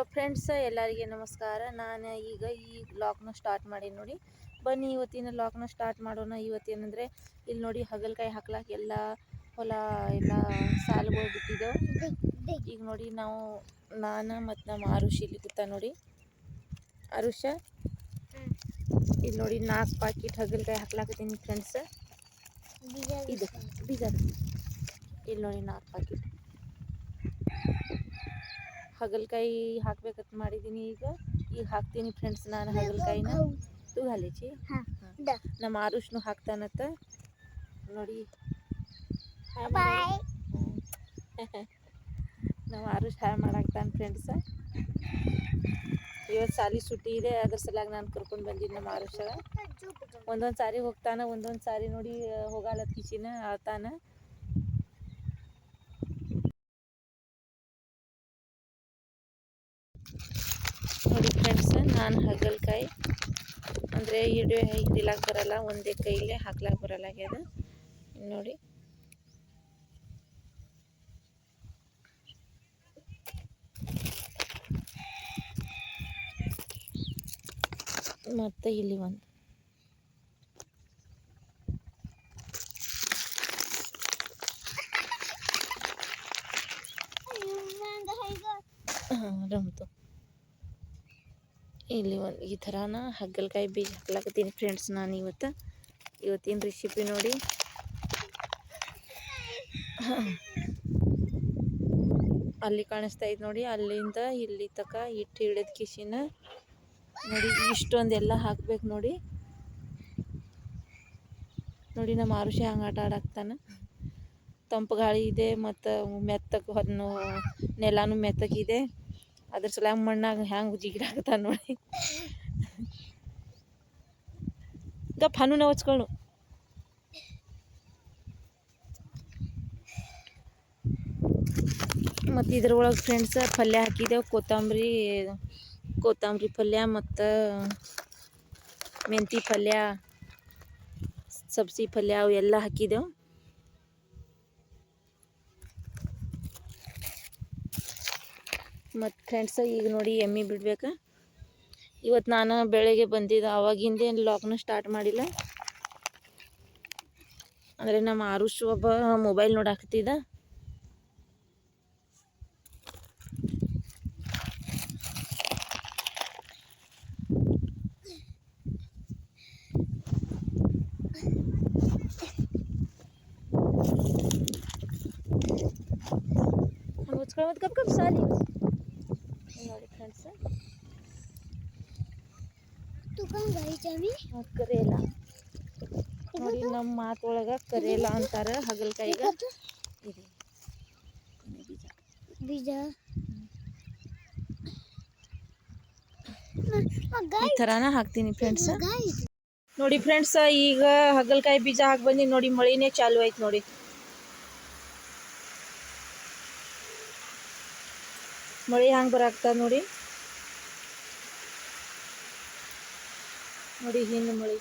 Hello friends ಎಲ್ಲರಿಗೆ ನಮಸ್ಕಾರ. ನಾನು ಈಗ ಈ ಲಾಕ್ನ ಸ್ಟಾರ್ಟ್ ಮಾಡಿ ನೋಡಿ. ಬನ್ನಿ ಇವತ್ತಿನ ಲಾಕ್ನ ಸ್ಟಾರ್ಟ್ ಮಾಡೋಣ. ಇವತ್ತೇನಂದರೆ ಇಲ್ಲಿ ನೋಡಿ ಹಗಲ್ಕಾಯಿ ಹಾಕ್ಲಾಕ ಎಲ್ಲ ಹೊಲ ಎಲ್ಲ ಸಾಲುಗಳು ಬಿಟ್ಟಿದ್ದೆವು ಈಗ ನೋಡಿ ನಾವು ನಾನು ಮತ್ತು ನಮ್ಮ ಆರುಷ್ ಇಲ್ಲಿ ಕೂತ ನೋಡಿ. ಆರುಷ ಇಲ್ಲಿ ನೋಡಿ ನಾಲ್ಕು ಪಾಕಿಟ್ ಹಗಲ್ಕಾಯಿ ಹಾಕ್ಲಾಕತ್ತೀನಿ ಫ್ರೆಂಡ್ಸ್ ಇದು ಬೀಜ. ಇಲ್ಲಿ ನೋಡಿ ನಾಲ್ಕು ಪಾಕಿಟ್ ಹಾಗಲಕಾಯಿ ಹಾಕ್ಬೇಕಂತ ಮಾಡಿದ್ದೀನಿ ಈಗ. ಈಗ ಹಾಕ್ತೀನಿ ಫ್ರೆಂಡ್ಸ್ ನಾನು ಹಾಗಲಕಾಯಿನ. ತೂ ಹಾಲಿಚಿ. ನಮ್ಮ ಆರುಷ್ನು ಹಾಕ್ತಾನತ್ತ ನೋಡಿ. ನಮ್ಮ ಆರುಷ್ ಹಾಯ್ ಮಾಡಾಕ್ತಾನೆ ಫ್ರೆಂಡ್ಸ ಇವತ್ತು ಸಾಲಿ ಸುಟ್ಟಿ ಇದೆ ಅದ್ರ ಸಲಾಗಿ ನಾನು ಕರ್ಕೊಂಡು ಬಂದಿದ್ದೆ ನಮ್ಮ ಆರುಷ ಒಂದೊಂದು ಸಾರಿ ಹೋಗ್ತಾನ ಒಂದೊಂದು ಸಾರಿ ನೋಡಿ ಹೋಗಲ್ಲ ಕಿಚಿನ ಆತಾನ ನೋಡಿ ಫ್ರೆಂಡ್ಸ್ ನಾನು ಹಾಗಲಕಾಯಿ. ಅಂದರೆ ಹಿಡಿಯೋ ಹಿಡಿಲಾಕ ಬರಲ್ಲ, ಒಂದೇ ಕೈಲೇ ಹಾಕ್ಲಾಕ ಬರಲ್ಲ ಆಗ್ಯದ. ನೋಡಿ. ಮತ್ತು ಇಲ್ಲಿ ಒಂದು. ಹಾಂ ಇಲ್ಲಿ ಒಂದು ಈ ಥರನ ಹಗ್ಗಲ್ಕಾಯಿ ಬೀಜ ಹಾಕ್ಲಾಕತ್ತೀನಿ ಫ್ರೆಂಡ್ಸ್ ನಾನು ಇವತ್ತು. ಇವತ್ತಿನ ರೆಸಿಪಿ ನೋಡಿ? ಅಲ್ಲಿ ಕಾಣಿಸ್ತಾ ಇದ್ ನೋಡಿ, ಅಲ್ಲಿಂದ ಇಲ್ಲಿ ತಕ ಹಿಟ್ಟು ಹಿಡಿದ ಕಿಶಿನ ನೋಡಿ, ಇಷ್ಟೊಂದೆಲ್ಲ ಹಾಕ್ಬೇಕು ನೋಡಿ. ನೋಡಿ, ನಮ್ಮ ಆರುಷಿ ಹಂಗೆ ಆಟ ಆಡಾಕ್ತಾನೆ. ತಂಪು ಗಾಳಿ ಇದೆ ಮತ್ತು ಮೆತ್ತಗೆ ಹೊನ್ನು ನೆಲನೂ ಮೆತ್ತಗಿದೆ ಅದ್ರ ಸಲ ಮಣ್ಣಾಗ ಹ್ಯಾಂಗೆ ಜಿಗಿಡಾಕತ್ತಾನ ನೋಡಿ. ಗಪ್ ಹಣ್ಣು ಹಚ್ಕೊಳ್ಳು ಮತ್ತು ಇದ್ರೊಳಗೆ ಫ್ರೆಂಡ್ಸ್ ಪಲ್ಯ ಹಾಕಿದೆವು, ಕೊತ್ತಂಬರಿ ಕೊತ್ತಂಬರಿ ಪಲ್ಯ ಮತ್ತು ಮೆಂತಿ ಪಲ್ಯ, ಸಬ್ಸಿ ಪಲ್ಯ ಅವು ಎಲ್ಲ ಮತ್ತು ಫ್ರೆಂಡ್ಸ್ ಈಗ ನೋಡಿ ಎಮ್ಮೆ ಬಿಡ್ಬೇಕು. ಇವತ್ತು ನಾನು ಬೆಳಗ್ಗೆ ಬಂದಿದ್ದೆ ಆವಾಗಿಂದೇನು ಲಾಕ್ನ ಸ್ಟಾರ್ಟ್ ಮಾಡಿಲ್ಲ. ಅಂದರೆ ನಮ್ಮ ಆರುಷ್ ಒಬ್ಬ ಮೊಬೈಲ್ ನೋಡಾಕತ್ತಿದ್ದ ಮುಚ್ಕೊಂಡು ಕಪ್ ಕಪ್ ಸಾಲಿ ನೋಡಿ ಫ್ರೆಂಡ್ಸ್ ಕರೇಲ ನೋಡಿ ನಮ್ಮ ಮಾತೊಳಗೆ ಕರೇಲ ಅಂತಾರೆ ಹಾಗಲಕಾಯಿಗೆ. ಇದೆ ಬೀಜ. ಬೀಜ. ಈ ಥರನ ಹಾಕ್ತೀನಿ ಫ್ರೆಂಡ್ಸ್. ನೋಡಿ ಫ್ರೆಂಡ್ಸ್ ಈಗ ಹಾಗಲಕಾಯಿ ಬೀಜ ಹಾಕಿ ಬಂದಿ. ನೋಡಿ ಮಳಿನೇ ಚಾಲು ಆಯ್ತು ನೋಡಿ. ಮಳೆ ಹಂಗೆ ಬರಾಕ್ತದ ನೋಡಿ. ನೋಡಿ ಹಿಂದ ಮಳಿ.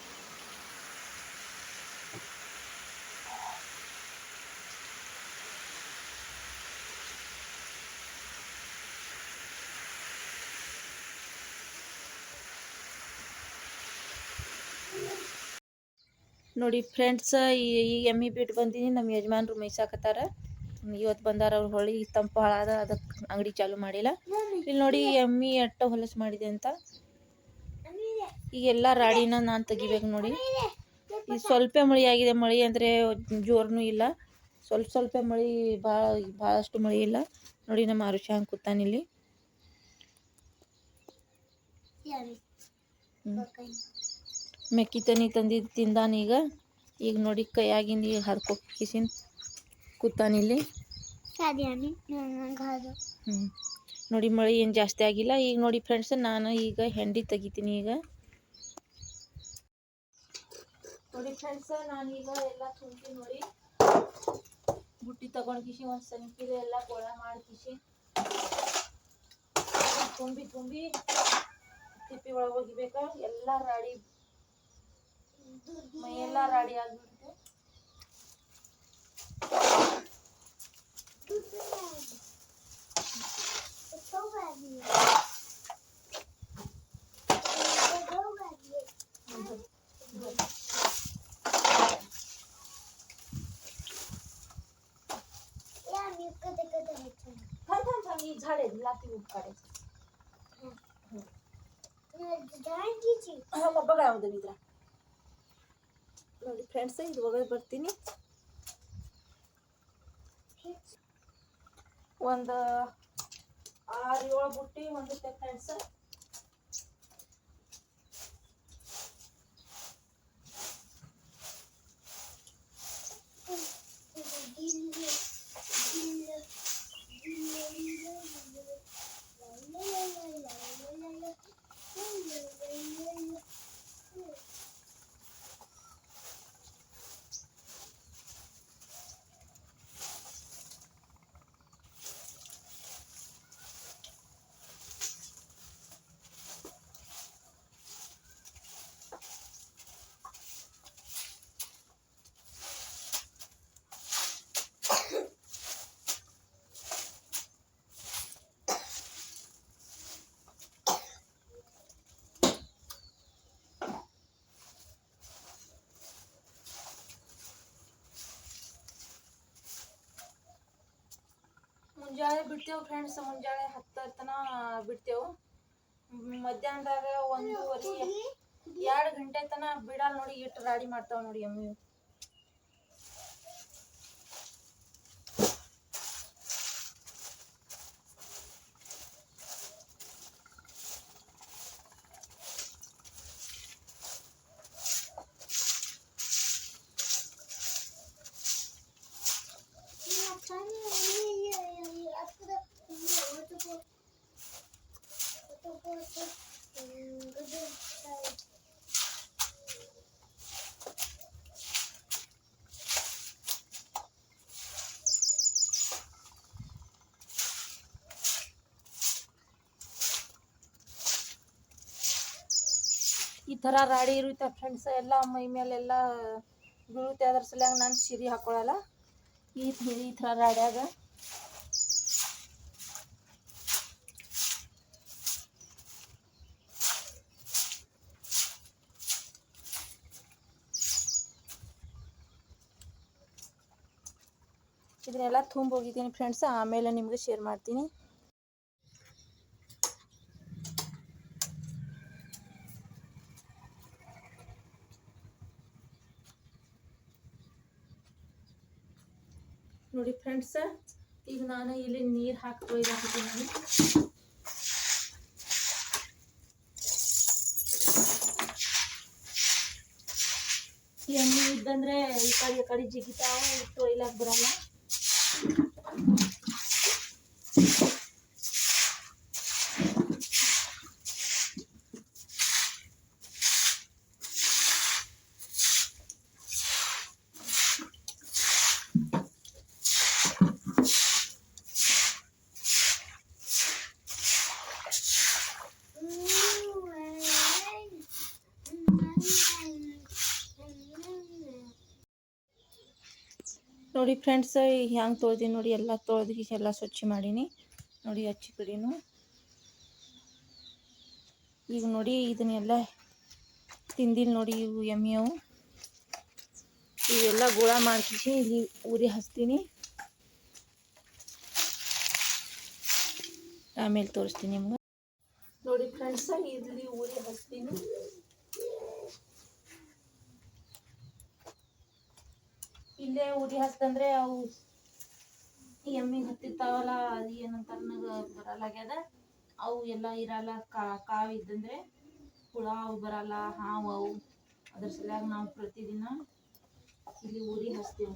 ನೋಡಿ ಫ್ರೆಂಡ್ಸ್ ಈ ಎಮ್ಮಿ ಬಿಟ್ಟು ಬಂದೀನಿ, ನಮ್ಮ ಯಜಮಾನ್ರು ಮೇಯ್ಸಾಕತ್ತಾರ. ಇವತ್ತು ಬಂದಾರ ಅವ್ರು ಹೊಳಿ ತಂಪು ಹಾಳಾದ ಅದಕ್ಕೆ ಅಂಗಡಿ ಚಾಲು ಮಾಡಿಲ್ಲ. ಇಲ್ಲಿ ನೋಡಿ ಎಮ್ಮಿ ಅಟ್ಟ ಹೊಲಸು ಮಾಡಿದೆ ಅಂತ. ಈಗ ಎಲ್ಲ ರಾಡಿನ ನಾನು ತೆಗಿಬೇಕು ನೋಡಿ. ಈಗ ಸ್ವಲ್ಪ ಮಳೆ ಆಗಿದೆ. ಮಳೆ ಅಂದರೆ ಜೋರ್ನೂ ಇಲ್ಲ. ಸ್ವಲ್ಪ ಸ್ವಲ್ಪ ಮಳೆ, ಭಾಳ, ಭಾಳಷ್ಟು ಮಳೆ ಇಲ್ಲ. ನೋಡಿ ನಮ್ಮ ಅರುಷಾ ಹಂಗೆ ಕೂತಾನಿಲ್ಲಿ ಮೆಕ್ಕಿತನಿ ತಂದಿದ್ದು ತಿಂದಾನೀಗ ಈಗ. ನೋಡಿ ಕೈಯಾಗಿಂದ ಈಗ ಹರ್ಕೊಕ್ಕಿಸಿನ ಕಿಸಿನ್ ಕೂತಾನಿಲ್ಲಿ ಹ್ಞೂ ನೋಡಿ ಮಳೆ ಏನು ಜಾಸ್ತಿ ಆಗಿಲ್ಲ. ಈಗ ನೋಡಿ ಫ್ರೆಂಡ್ಸ್ ನಾನು ಈಗ ಹೆಂಡಿ ತೆಗಿತೀನಿ ಈಗ. ನೋಡಿ ಫ್ರೆಂಡ್ಸ್ ನಾನೀಗ ಎಲ್ಲ ತುಂಬಿ ನೋಡಿ. ಬುಟ್ಟಿ ತಗೊಂಡು ಕಿಸಿ ಒಂದು ಸಂಕಿದೆ ಎಲ್ಲ ಗೋಳ ಮಾಡಿ ತುಂಬಿ ತುಂಬಿ ತಿಪ್ಪಿ ಒಳಗೆ ಒಗಿಬೇಕಾ. ಎಲ್ಲ ರಾಡಿ, ಮೈಯೆಲ್ಲ ರಾಡಿ ಆಗಿಬಿಡುತ್ತೆ. આરતી ઉદકાડે ನೋಡಿ ಫ್ರೆಂಡ್ಸ್ ಇದು ಒಗ್ದು ಬರ್ತೀನಿ. ಒಂದು ಆರು ಏಳು ಬುಟ್ಟಿ ಹೊಂದಿತ್ತೆ ಫ್ರೆಂಡ್ಸ್ ಮುಂಜಾನೆ ಬಿಡ್ತೇವೆ ಫ್ರೆಂಡ್ಸ್ ಮುಂಜಾನೆ ಹತ್ತರ ತನ ಬಿಡ್ತೇವೆ. ಮಧ್ಯಾಹ್ನದಾಗ ಒಂದೂವರೆ ಎರಡು ಗಂಟೆ ತನಕ ಬಿಡಲ್ಲ ನೋಡಿ ಇಟ್ಟು ರಾಡಿ ಮಾಡ್ತಾವೆ ನೋಡಿ ಎಮ್ಮಿ. ಈ ಥರ ರಾಡಿ ಇರುತ್ತೆ ಫ್ರೆಂಡ್ಸ್ ಎಲ್ಲ ಮೈ ಮೇಲೆಲ್ಲ ಬೀಳುತ್ತೆ ಅದ್ರ ಸಲುವಾಗಿ ನಾನು ಸಿರಿ ಹಾಕೊಳ್ಳಲ್ಲ ಈ ಈ ಥರ ರಾಡ್ಯಾಗ ಇದನ್ನೆಲ್ಲ ತುಂಬ ಹೋಗಿದ್ದೀನಿ ಫ್ರೆಂಡ್ಸ್ ಆಮೇಲೆ ನಿಮಗೆ ಶೇರ್ ಮಾಡ್ತೀನಿ. ನೋಡಿ ಫ್ರೆಂಡ್ಸ್ ಈಗ ನಾನು ಇಲ್ಲಿ ನೀರು ಹಾಕಿ ಒಯ್ದಾಕಿದ್ದೀನಿ ಎಣ್ಣೆ ಇದ್ದಂದ್ರೆ ಈ ಕಡೆ ಈ ಕಡೆ ಜಿಗಿತಾವ ಒಯ್ಲಾಕ್ ಬರಲ್ಲ. ನೋಡಿ ಫ್ರೆಂಡ್ಸ್ ಹ್ಯಾಂಗೆ ತೊಳ್ದೀನಿ ನೋಡಿ, ಎಲ್ಲ ತೊಳ್ದು ಎಲ್ಲ ಸ್ವಚ್ಛ ಮಾಡೀನಿ. ನೋಡಿ ಹಚ್ಚಿ ಕಡೆನು ಈಗ ನೋಡಿ ಇದನ್ನೆಲ್ಲ ತಿಂದಿಲ್ಲ ನೋಡಿ ಇವು ಎಮ್ಮೆ ಅವು ಇವೆಲ್ಲ ಗುಳ ಮಾಡ್ತೀನಿ ಇಲ್ಲಿ ಊರಿ ಹಚ್ತೀನಿ. ಆಮೇಲೆ ತೋರಿಸ್ತೀನಿ ನಿಮ್ಗೆ. ನೋಡಿ ಫ್ರೆಂಡ್ಸ್ ಇಲ್ಲಿ ಊರಿ ಹಚ್ತೀನಿ. ಇಲ್ಲೇ ಉರಿ ಹಚ್ತಂದ್ರೆ ಅವು ಎಮ್ಮಿ ಹತ್ತಿರ್ತಾವಲ್ಲ, ಅದು ಏನಂತ ನನಗೆ ಅವು ಎಲ್ಲ ಇರಲ್ಲ, ಕಾ, ಕಾವು ಇದ್ದಂದ್ರೆ ಹುಳ ಅವು ಬರಲ್ಲ, ಹಾವು ಅವು. ಅದ್ರ ಸಲುವಾಗಿ ನಾವು ಪ್ರತಿದಿನ ಇಲ್ಲಿ ಉರಿ ಹಚ್ತೇವೆ.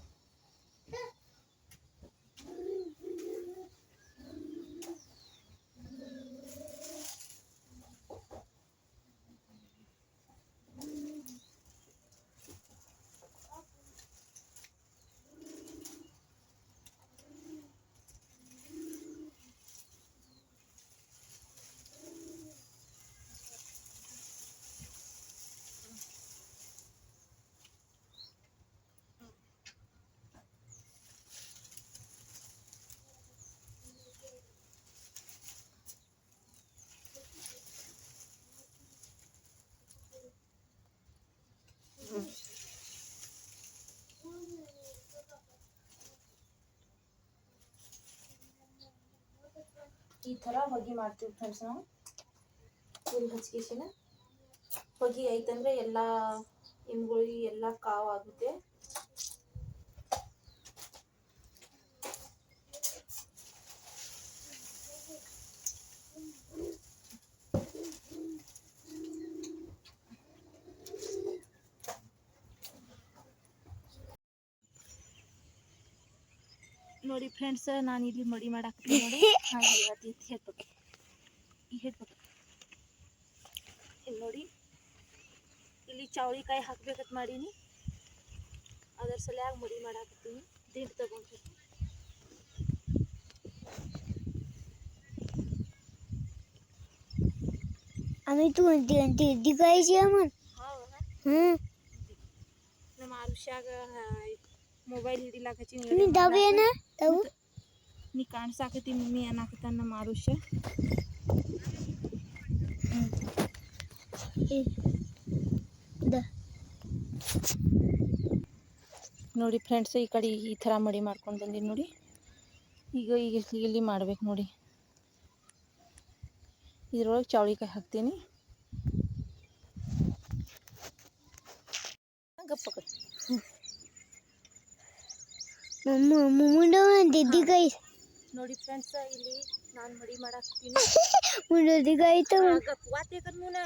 ಈ ಥರ ಹೊಗೆ ಮಾಡ್ತೀವಿ ಫ್ರೆಂಡ್ಸ್ ನಾವು. ಫುಲ್ ಹಚ್ಕೇಶಿನ ಹೊಗೆ ಐತಂದ್ರೆ ಎಲ್ಲ ಎಮ್ಗಳಿಗೆ ಎಲ್ಲ ಕಾವು ನೋಡಿ ಫ್ರೆಂಡ್ಸ್ ನಾನು ಇಲ್ಲಿ ಮಡಿ ಮಾಡಾಕ್ತೀನಿ ನೋಡಿ ಹಾಗೆ ಇವತ್ತು ಇದು ಹೇಳ್ಬೇಕು ಈಗ ಹೇಳ್ಬೇಕು ಇಲ್ಲಿ ನೋಡಿ ಇಲ್ಲಿ ಚೌಳಿಕಾಯಿ ಹಾಕ್ಬೇಕಂತ ಮಾಡೀನಿ ಅದರ ಸಲುವಾಗಿ ಮಡಿ ಮಾಡಾಕತ್ತೀನಿ ದಿಂಡು ತಗೊಂಡು आम्ही तू दीदी गायची म्हण ಹೌದಾ हं ನಮ್ಮ ಆರುಷ್ಯಾಗ ಮೊಬೈಲ್ ಹಿಡಿಲಾಕತ್ತೀನಿ तुम्ही दाबू ये ना दाबू ನೀ ಕಾಣ್ಸಾಕತ್ತಿ ಮಮ್ಮಿ ಅನ್ನಕತ್ತಾನ ನಮ್ಮ ಆರುಷ್ಯ ದ ನೋಡಿ ಫ್ರೆಂಡ್ಸ್ ಈ ಕಡೆ ಈ ಥರ ಮಡಿ ಮಾಡ್ಕೊಂಡು ಬಂದೀನಿ ನೋಡಿ ಈಗ ಈಗ ಇಲ್ಲಿ ಮಾಡ್ಬೇಕು ನೋಡಿ ಇದ್ರೊಳಗೆ ಚೌಳಿಕಾಯಿ ಹಾಕ್ತೀನಿ ಗಪ್ಪ ಕಡೆ ಮುಂಡ ದಿದ್ದಿ ಕೈ. ನೋಡಿ ಫ್ರೆಂಡ್ಸ್ ಇಲ್ಲಿ ನಾನು ಮಡಿ ಮಾಡಾಕ್ತೀನಿ. ಮುಂಡೋದಿ ಗಾಯ್ತು ವಾತೇಕದ ಮುನ.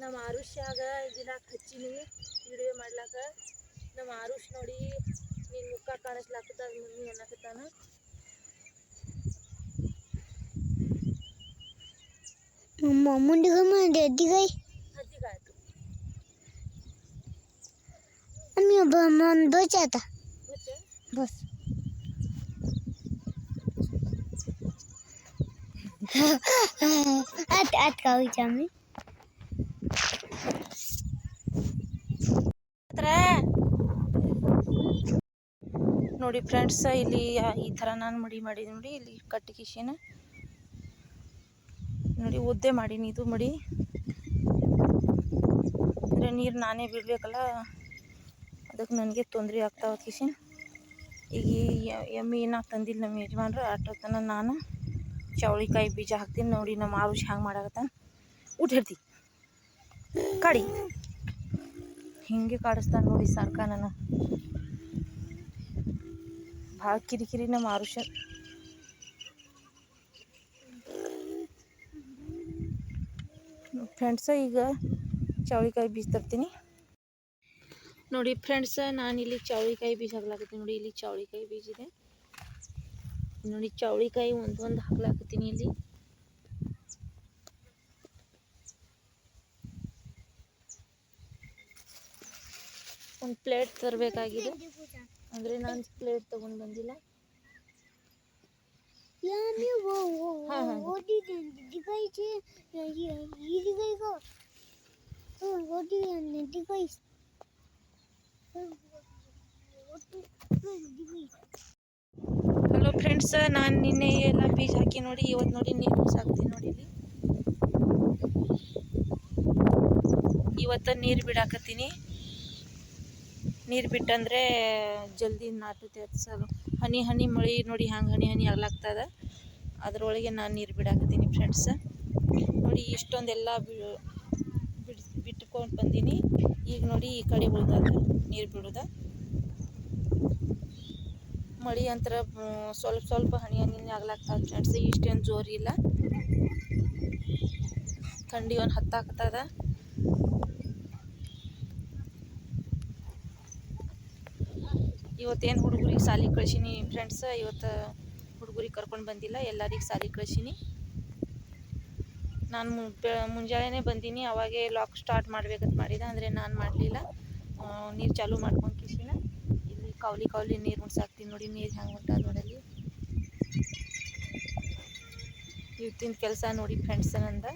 ನಮ್ಮ ಆರುಷ್ಯಾಗ ಇದಿಲಾಕ ಹಚ್ಚಿನಿ ವಿಡಿಯೋ ಮಾಡ್ಲಾಕ. ನಮ್ಮ ಆರುಷ್ ನೋಡಿ ನಿನ್ ಮುಖ ಕಾಣಿಸ್ಲಾಕತ್ತದ ಮಮ್ಮಿ ಅನ್ನಕತ್ತಾನ. ಮುಂದೆ ದದ್ದಿಗಾಯ್ ದದ್ದಿಗಾಯ್ತು ಅಮ್ಮಿ ಒಬ್ಬ ಅಮ್ಮ ಒಂದು ದೋಚಾತ बस आता ಮತ್ತೆ बस आत आत का आम्ही ನೋಡಿ ಫ್ರೆಂಡ್ಸ್ ಇಲ್ಲಿ ಆ- ಈ ಥರ ನಾನು ಮಡಿ ಮಾಡಿ ನೋಡಿ ಇಲ್ಲಿ ಕಟ್ಟಿಕಿಶಿನ ನೋಡಿ ಉದ್ದೆ ಮಾಡೀನಿ ಇದು ಮಡಿ ಅಂದರೆ ನೀರು ನಾನೇ ಬಿಡಬೇಕಲ್ಲ ಅದಕ್ಕೆ ನನಗೆ ತೊಂದರೆ ಆಗ್ತಾವ ಕಿಶಿನ್ ಈಗ ಎಮ್ಮೆ ಏನಾಗ ತಂದಿಲ್ಲ ನಮ್ಮ ಯಜಮಾನ್ರು? ಅಷ್ಟೊತ್ತನ ನಾನು ಚೌಳಿಕಾಯಿ ಬೀಜ ಹಾಕ್ತೀನಿ ನೋಡಿ ನಮ್ಮ ಆರುಷ್ ಹ್ಯಾಂಗೆ ಮಾಡಾಕತ್ತಾನ ಊಟ ಹಿಡ್ತಿ ಕಾಡಿ. ಹಿಂಗೆ ಕಾಡಿಸ್ತಾನೆ ನೋಡಿ ಸಾರ್ಕ ನಾನು. ಭಾಳ ಕಿರಿಕಿರಿ ನಮ್ಮ ಆರುಷ ಫ್ರೆಂಡ್ಸ, ಈಗ ಚೌಳಿಕಾಯಿ ಬೀಜ ತರ್ತೀನಿ. ನೋಡಿ ಫ್ರೆಂಡ್ಸ್ ಇಲ್ಲಿ ಚೌಳಿಕಾಯಿ ಬೀಜ ಹಾಕ್ಲಾಕತ್ತೀನಿ. ನೋಡಿ ಇಲ್ಲಿ ಚೌಳಿಕಾಯಿ ಬೀಜ ಇದೆ. ನೋಡಿ ಚೌಳಿಕಾಯಿ ಒಂದು ಒಂದು ಹಾಕ್ಲಾಕತ್ತೀನಿ ಇಲ್ಲಿ. ಒಂದು ಪ್ಲೇಟ್ ತರಬೇಕಾಗಿದೆ. ಅಂದರೆ ನಾನು ಪ್ಲೇಟ್ ತೊಗೊಂಡು ಬಂದಿಲ್ಲ. यानी ಫ್ರೆಂಡ್ಸ್ ನಾನು ನಿನ್ನೆ ಎಲ್ಲ ಬೀಜ ಹಾಕಿ ನೋಡಿ ಇವತ್ತು ನೋಡಿ ನೀರು ಹಾಕ್ತೀನಿ ನೋಡಿ ಇಲ್ಲಿ. ಇವತ್ತು ನೀರು ಬಿಡಾಕತ್ತೀನಿ. ನೀರು ಬಿಟ್ಟಂದ್ರೆ ಜಲ್ದಿ ನಾಟುತ್ತೆ ಅದು ಹನಿ ಹನಿ ಮಳೆ ನೋಡಿ ಹಂಗೆ ಹನಿ ಹನಿ ಆಗ್ಲಾಗ್ತದ. ಅದರೊಳಗೆ ನಾನು ನೀರು ಬಿಡಾಕತ್ತೀನಿ ಫ್ರೆಂಡ್ಸ್ ನೋಡಿ ಇಷ್ಟೊಂದೆಲ್ಲ ಬಿಟ್ಕೊಂಡು ಬಂದೀನಿ. ಈಗ ನೋಡಿ ಈ ಕಡೆ ಉಳ್ದದ ನೀರು ಬಿಡೋದ. ಮಳೆ ಅಂತರ ಸ್ವಲ್ಪ ಸ್ವಲ್ಪ ಹನಿ ಹನಿ ಆಗ್ಲಾಗ್ತದ ಫ್ರೆಂಡ್ಸ್. ಇಷ್ಟೇನು ಜೋರಿಲ್ಲ ಥಂಡಿ ಒಂದು ಹತ್ತಾಗ್ತದ ಇವತ್ತೇನು ಹುಡುಗರಿಗೆ ಸಾಲಿ ಕಳ್ಸೀನಿ ಫ್ರೆಂಡ್ಸ್. ಇವತ್ತು ಹುಡುಗರಿಗೆ ಕರ್ಕೊಂಡು ಬಂದಿಲ್ಲ, ಎಲ್ಲರಿಗೆ ಸಾಲಿ ಕಳ್ಸೀನಿ. ನಾನು ಮುಂಜಾನೆ ಬಂದೀನಿ, ಅವಾಗೇ ಲಾಕ್ ಸ್ಟಾರ್ಟ್ ಮಾಡ್ಬೇಕಂತ ಮಾಡಿದೆ, ಅಂದರೆ ನಾನು ಮಾಡಲಿಲ್ಲ. ನೀರು ಚಾಲೂ ಮಾಡ್ಕೊಂಡು ಕಿಸಿನ ಕೌಲಿ ಕೌಲಿ ನೀರು ಮುಡ್ಸಾಕ್ತೀನಿ ನೋಡಿ, ನೀರು ಹೆಂಗೆ ಹೊಂಟದ ನೋಡಲ್ಲಿ. ಇವತ್ತಿನ ಕೆಲಸ ನೋಡಿ ಫ್ರೆಂಡ್ಸ್ ನಂದ.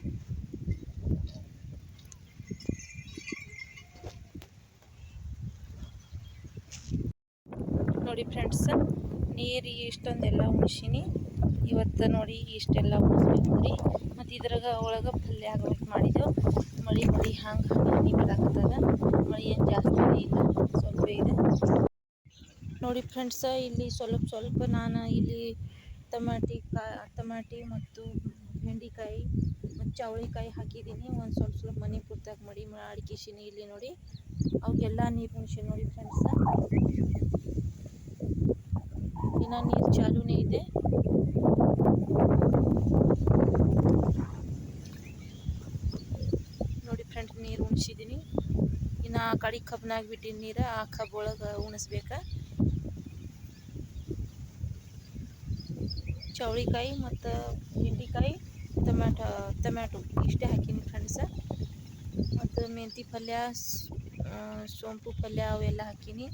ನೋಡಿ ಫ್ರೆಂಡ್ಸ್ ನೀರು ಇಷ್ಟೊಂದೆಲ್ಲ ಉಣ್ಸಿನಿ. ಇವತ್ತು ನೋಡಿ ಇಷ್ಟೆಲ್ಲ ಉಣ್ಸ್ಬೇಕು ನೋಡಿ. ಮತ್ತು ಇದ್ರಾಗ ಒಳಗೆ ಪಲ್ಯ ಆಗ್ಬೇಕು ಮಾಡಿದೆವು ಮಳೆ ಮಳೆ ಹಂಗೆ ಹನಿ ಬರಾಕತ್ತದ. ಮಳೆ ಏನು ಜಾಸ್ತಿ ಇಲ್ಲ, ಸ್ವಲ್ಪ ಇದೆ. ನೋಡಿ ಫ್ರೆಂಡ್ಸ ಇಲ್ಲಿ ಸ್ವಲ್ಪ ಸ್ವಲ್ಪ ನಾನು ಇಲ್ಲಿ ಟಮಾಟಿ ಕಾ, ಟಮಾಟಿ ಮತ್ತು ಬೆಂಡೆಕಾಯಿ ಮತ್ತು ಚವಳಿಕಾಯಿ ಹಾಕಿದ್ದೀನಿ. ಒಂದು ಸ್ವಲ್ಪ ಸ್ವಲ್ಪ ಮನೆ ಪೂರ್ತಾಗಿ ಮಡಿ ಅಡಿಕೆಶಿನಿ ಇಲ್ಲಿ ನೋಡಿ. ಅವಕ್ಕೆಲ್ಲ ನೀರು ಮುಂಚೆ ನೋಡಿ ಫ್ರೆಂಡ್ಸ ಇನ್ನು ನೀರು ಚಾಲೂನೇ ಇದೆ. ನೋಡಿ ಫ್ರೆಂಡ್ಸ್ ನೀರು ಉಣಿಸಿದ್ದೀನಿ. ಇನ್ನು ಆ ಕಡೆ ಕಬ್ನಾಗ ಬಿಟ್ಟಿನ ನೀರು, ಆ ಕಬ್ಬೊಳಗೆ ಉಣಿಸ್ಬೇಕು. ಚೌಳಿಕಾಯಿ ಮತ್ತು ಬೆಂಡೆಕಾಯಿ ಟೊಮ್ಯಾಟೊ ಟೊಮ್ಯಾಟೊ ಇಷ್ಟೇ ಹಾಕೀನಿ ಫ್ರೆಂಡ್ಸ ಮತ್ತು ಮೆಂತಿ ಪಲ್ಯ ಸ್- ಆ, ಸೋಂಪು ಪಲ್ಯ ಅವೆಲ್ಲ ಹಾಕೀನಿ